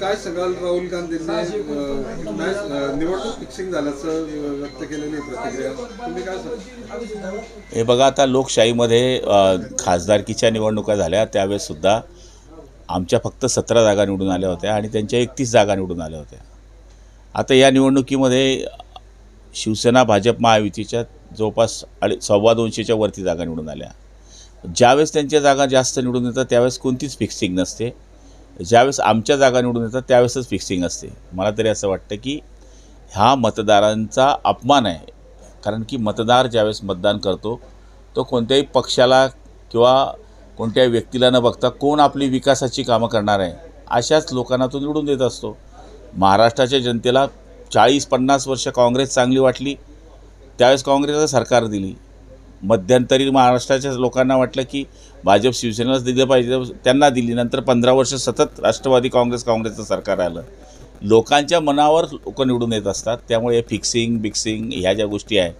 काय सगळं राहुल गांधींनी? निवडणूक फिक्सिंग झाल्याचं व्यक्त केलेली प्रतिक्रिया. तुम्ही काय सांगा हे बघा आता लोकशाहीमध्ये खासदारकीच्या निवडणुका झाल्या त्यावेळेससुद्धा आमच्या फक्त सतरा जागा निवडून आल्या होत्या आणि त्यांच्या एकतीस जागा निवडून आल्या होत्या. आता या निवडणुकीमध्ये शिवसेना भाजप महायुतीच्या जवळपास अडी सव्वा दोनशेच्या वरती जागा निवडून आल्या. ज्यावेळेस त्यांच्या जागा जास्त निवडून येतात त्यावेळेस कोणतीच फिक्सिंग नसते. ज्यावेळेस आमच्या जागा निवडून येतात त्यावेळेसच फिक्सिंग असते. मला तरी असं वाटतं की हा मतदारांचा अपमान आहे. कारण की मतदार ज्यावेळेस मतदान करतो तो कोणत्याही पक्षाला किंवा कोणत्याही व्यक्तीला न बघता कोण आपली विकासाची कामं करणार आहे अशाच लोकांना तो निवडून देत असतो. महाराष्ट्राच्या जनतेला चाळीस पन्नास वर्ष काँग्रेस चांगली वाटली त्यावेळेस काँग्रेसला सरकार दिली. मध्यंतरी महाराष्ट्राच्या लोकांना वाटलं की भाजप शिवसेनेलाच दिलं पाहिजे. त्यांना दिली. नंतर पंधरा वर्ष सतत राष्ट्रवादी काँग्रेस काँग्रेसचं सरकार आलं. लोकांच्या मनावर लोक निवडून येत असतात. त्यामुळे हे फिक्सिंग बिक्सिंग ह्या ज्या गोष्टी आहेत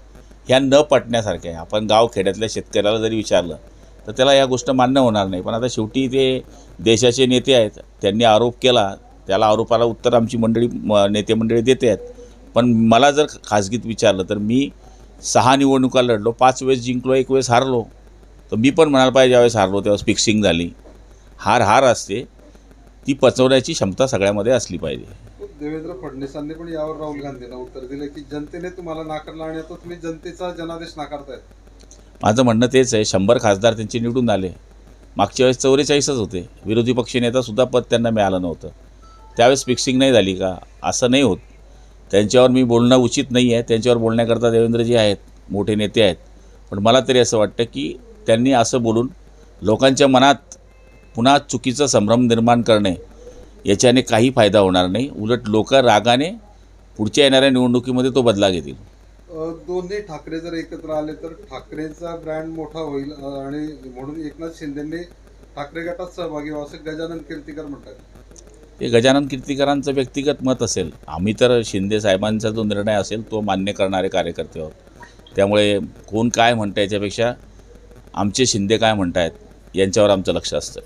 ह्या न पटण्यासारख्या आहे आपण गाव खेड्यातल्या शेतकऱ्याला जरी विचारलं तर त्याला या गोष्ट मान्य होणार नाही. पण आता शेवटी ते देशाचे नेते आहेत. त्यांनी आरोप केला. त्याला आरोपाला उत्तर आमची मंडळी म- नेते मंडळी देते आहेत. पण मला जर खाजगीत विचारलं तर मी सहा निवडणुका लढलो पाच वेळेस जिंकलो एक वेळेस हारलो. तर मी पण म्हणायला पाहिजे ज्यावेळेस हारलो त्यावेळेस फिक्सिंग झाली. हार हार असते ती पचवण्याची क्षमता सगळ्यामध्ये असली पाहिजे. देवेंद्र फडणवीसांनी पण यावर राहुल गांधींना उत्तर दिलं की जनतेने तुम्हाला नाकारला आणि आता तुम्ही जनतेचा जनादेश नाकारतायत माझं म्हणणं तेच आहे शंभर खासदार त्यांचे निवडून आले. मागच्या वेळेस चौवेचाळीसच होते. विरोधी पक्षनेतासुद्धा पद त्यांना मिळालं नव्हतं. त्यावेळेस फिक्सिंग नाही झाली का? असं नाही होत. त्यांच्यावर मी बोलणं उचित नाही आहे. त्यांच्यावर बोलण्याकरता देवेंद्रजी आहेत मोठे नेते आहेत. पण मला तरी असं वाटतं की त्यांनी असं बोलून लोकांच्या मनात पुन्हा चुकीचा संभ्रम निर्माण करणे याच्याने काही फायदा होणार नाही. उलट लोक रागाने पुढच्या येणाऱ्या निवडणुकीमध्ये तो बदला घेतील. दोन्ही ठाकरे जर एकत्र आले तर ठाकरेचा ब्रँड मोठा होईल आणि म्हणून एकनाथ शिंदेंनी ठाकरे गटात सहभागी व्हावं असं गजानन कीर्तीकर म्हणतात. हे गजानन कीर्तीकरांचं व्यक्तिगत मत असेल. आम्ही तर शिंदे साहेबांचा जो निर्णय असेल तो मान्य करणारे कार्यकर्ते आहोत. त्यामुळे कोण काय म्हणतं याच्यापेक्षा आमचे शिंदे काय म्हणतायत यांच्यावर आमचं लक्ष असतं